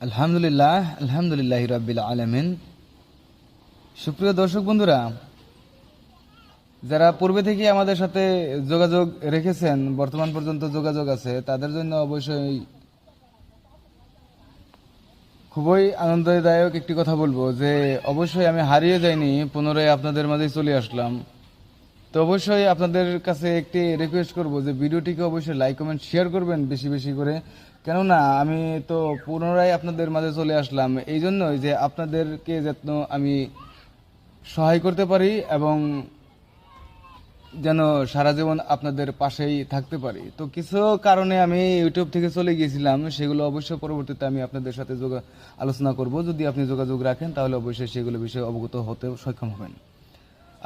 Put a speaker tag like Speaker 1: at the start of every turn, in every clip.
Speaker 1: আলহামদুলিল্লাহ আলহামদুলিল্লাহ আলমিন। সুপ্রিয় দর্শক বন্ধুরা, যারা পূর্বে থেকে আমাদের সাথে যোগাযোগ রেখেছেন, বর্তমান পর্যন্ত যোগাযোগ আছে, তাদের জন্য অবশ্যই খুবই আনন্দদায়ক একটি কথা বলব যে, অবশ্যই আমি হারিয়ে যাইনি, পুনরায় আপনাদের মাঝে চলে আসলাম। তো অবশ্যই আপনাদের কাছে একটি রিকোয়েস্ট করব যে ভিডিওটিকে অবশ্যই লাইক কমেন্ট শেয়ার করবেন বেশি বেশি করে। কেননা আমি তো পুনরায় আপনাদের মাঝে চলে আসলাম। এই জন্যই যে আপনাদেরকে যত্ন আমি সহায় করতে পারি এবং যেন সারা জীবন আপনাদের পাশেই থাকতে পারি। তো কিছু কারণে আমি ইউটিউব থেকে চলে গিয়েছিলাম, সেগুলো অবশ্যই পরবর্তীতে আমি আপনাদের সাথে যোগা আলোচনা করব। যদি আপনি যোগাযোগ রাখেন, তাহলে অবশ্যই সেগুলো বিষয়ে অবগত হতে সক্ষম হবেন।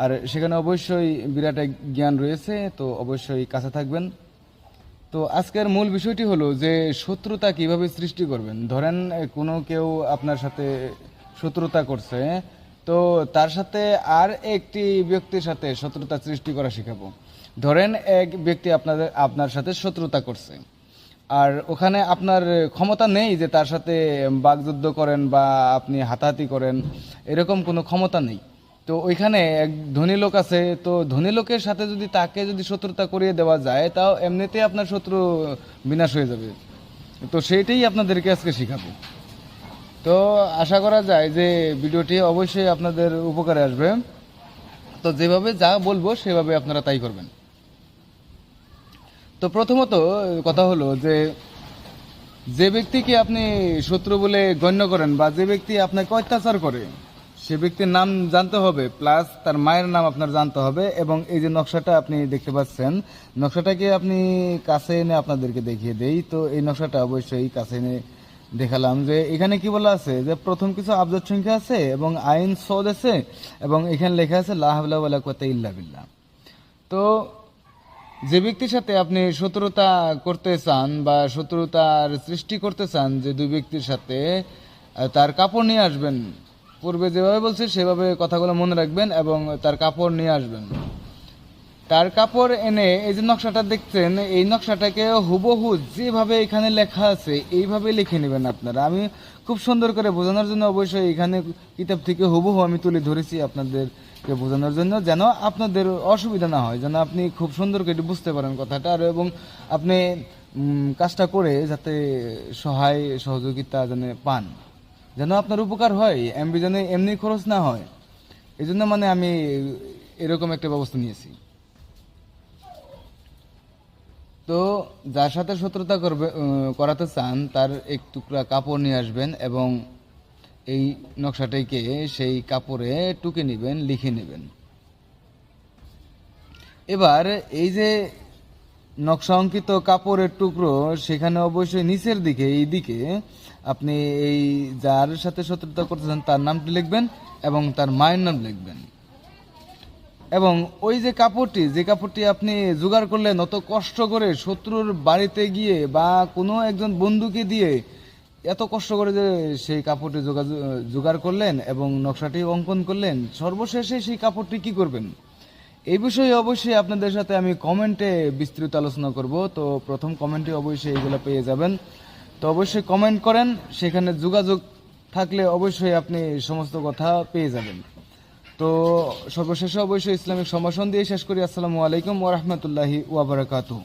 Speaker 1: আর সেখানে অবশ্যই বিরাট এক জ্ঞান রয়েছে, তো অবশ্যই কাছে থাকবেন। তো আজকের মূল বিষয়টি হলো যে শত্রুতা কীভাবে সৃষ্টি করবেন? ধরেন কোনো কেউ আপনার সাথে শত্রুতা করছে, তো তার সাথে আর একটি ব্যক্তির সাথে শত্রুতা সৃষ্টি করা শেখাবো। ধরেন, এক ব্যক্তি আপনাদের, আপনার সাথে শত্রুতা করছে, আর ওখানে আপনার ক্ষমতা নেই যে তার সাথে বাগযুদ্ধ করেন বা আপনি হাতাহাতি করেন, এরকম কোনো ক্ষমতা নেই। তো ওইখানে এক ধনী লোক আছে, তো ধনী লোকের সাথে যদি তাকে যদি শত্রুতা করিয়ে দেওয়া যায়, তাও এমনিতেই আপনার শত্রু বিনাশ হয়ে যাবে। তো সেইটাই আপনাদেরকে আজকে শেখাবো। তো আশা করা যায় যে ভিডিওটি অবশ্যই আপনাদের উপকারে আসবে। তো যেভাবে যা বলব, সেভাবে আপনারা তাই করবেন। তো প্রথমত কথা হলো যে যে ব্যক্তিকে আপনি শত্রু বলে গণ্য করেন বা যে ব্যক্তি আপনাকে অত্যাচার করে সে ব্যক্তির নাম জানতে হবে, প্লাস তার মায়ের নাম আপনার জানতে হবে, এবং এই যে নকশাটা আপনি দেখতে পাচ্ছেন, নকশাটাকে আপনি কাছে এনে আপনাদেরকে দেখিয়ে দেই। তো এই নকশাটা অবশ্যই কাছে এনে দেখালাম যে এখানে কি বলা আছে, যে প্রথম কিছু আবজত সংখ্যা আছে এবং আইন সদ আছে, এবং এখানে লেখা আছে লাহাবলা কথা ইল্লা বিল্লাহ। তো যে ব্যক্তির সাথে আপনি শত্রুতা করতে চান বা শত্রুতার সৃষ্টি করতে চান, যে দুই ব্যক্তির সাথে তার কাপড় নিয়ে আসবেন পূর্বে যেভাবে বলছে, সেভাবে কথাগুলো মনে রাখবেন এবং তার কাপড় নিয়ে আসবেন। তার কাপড় এনে এই যে নকশাটা দেখছেন, এই নকশাটাকে হুবহু যেভাবে এখানে লেখা আছে, এইভাবে লিখে নেবেন আপনারা। আমি খুব সুন্দর করে বোঝানোর জন্য অবশ্যই এখানে কিতাব থেকে হুবহু আমি তুলে ধরেছি আপনাদেরকে বোঝানোর জন্য, যেন আপনাদের অসুবিধা না হয়, যেন আপনি খুব সুন্দর করে বুঝতে পারেন কথাটা। আর এবং আপনি কাজটা করে যাতে সহায় সহযোগিতা যেন পান। যেন আপনার উপকার হয়, এমবি যেন এমনি খরচ না হয়। এই জন্য মানে আমি এরকম একটা ব্যবস্থা নিয়েছি। তো যার সাথে শত্রুতা করবে করাতে চান, তার এক টুকরা কাপড় নিয়ে আসবেন এবং এই নকশাটাকে সেই কাপড়ে টুকে নেবেন, লিখে নেবেন। এবার এই যে নকশা অঙ্কিত কাপড়ের টুকরো সেখানে অবশ্যই নিচের দিকে এই দিকে আপনি এই যার সাথে শত্রুতা করতেছেন তার নামটি লিখবেন এবং তার মায়ের নাম লিখবেন। এবং ওই যে কাপড়টি যে কাপড়টি আপনি জোগাড় করলেন, অত কষ্ট করে শত্রুর বাড়িতে গিয়ে বা কোনো একজন বন্ধুকে দিয়ে এত কষ্ট করে যে সেই কাপড়টি জোগাড় করলেন এবং নকশাটি অঙ্কন করলেন, সর্বশেষে সেই কাপড়টি কি করবেন? এই বিষয়ে অবশ্যই আপনাদের সাথে আমি কমেন্টে বিস্তৃত আলোচনা করব। তো প্রথম কমেন্টে অবশ্যই এগুলো পেয়ে যাবেন। তো অবশ্যই কমেন্ট করেন, সেখানে যোগাযোগ থাকলে অবশ্যই আপনি সমস্ত কথা পেয়ে যাবেন। তো সর্বশেষে অবশ্যই ইসলামিক সম্ভাষণ দিয়ে শেষ করি। আসসালামু আলাইকুম ওরহমতুল্লাহি ওয়াবারাকাতুহ